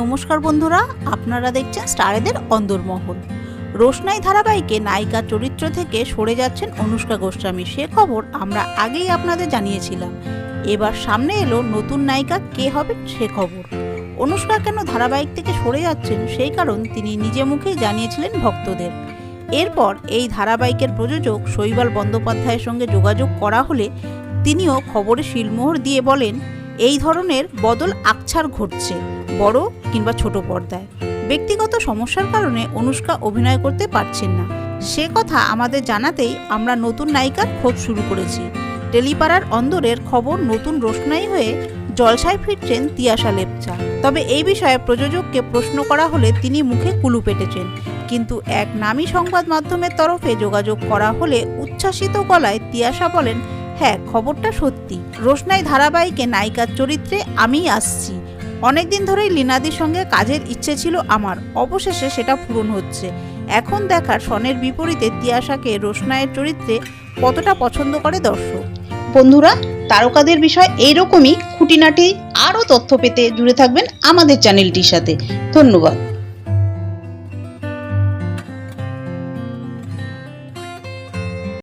নমস্কার বন্ধুরা, আপনারা দেখছেন স্টারেদের অন্দরমহল। রোশনাই ধারাবাহিকে নায়িকা চরিত্র থেকে সরে যাচ্ছেন অনুষ্কা গোস্বামী। সে খবর আমরা আগেই আপনাদের জানিয়েছিলাম। এবার সামনে এলো নতুন নায়িকা, কে হবে সে খবর। অনুষ্কা কেন ধারাবাহিক থেকে সরে যাচ্ছেন সেই কারণ তিনি নিজে মুখেই জানিয়েছিলেন ভক্তদের। এরপর এই ধারাবাহিকের প্রযোজক শৈবাল বন্দ্যোপাধ্যায়ের সঙ্গে যোগাযোগ করা হলে তিনিও খবরে শিলমোহর দিয়ে বলেন এই ধরনের বদল আকছার ঘটছে, বড় কিংবা ছোট পর্দায়। ব্যক্তিগত সমস্যার কারণে অনুষ্কা অভিনয় করতে পারছেন না। সে কথা আমাদের জানাতেই আমরা নতুন নায়িকার খোঁজ শুরু করেছি। টেলিপাড়ার অন্দরের খবর নতুন রোশনাই হয়ে জলসায় ফিরছেন তিয়াশা লেপচা। তবে এই বিষয়ে প্রযোজককে প্রশ্ন করা হলে তিনি মুখে কুলু পেটেছেন। কিন্তু এক নামী সংবাদ মাধ্যমের তরফে যোগাযোগ করা হলে উচ্ছ্বাসিত গলায় তিয়াশা বলেন হ্যাঁ খবরটা সত্যি। রোশনাই ধারাবাহিকে নায়িকার চরিত্রে আমিই আসছি। অনেকদিন ধরেই লীনাদির সঙ্গে কাজের ইচ্ছে ছিল আমার। অবশেষে সেটা পূরণ হচ্ছে। এখন দেখার সনের বিপরীতে তিয়াশাকে রোশনায়ের চরিত্রে কতটা পছন্দ করে দর্শক? বন্ধুরা, তারকাদের বিষয় এইরকমই। খুঁটিনাটি আরও তথ্য পেতে জুড়ে থাকবেন আমাদের চ্যানেলটির সাথে। ধন্যবাদ।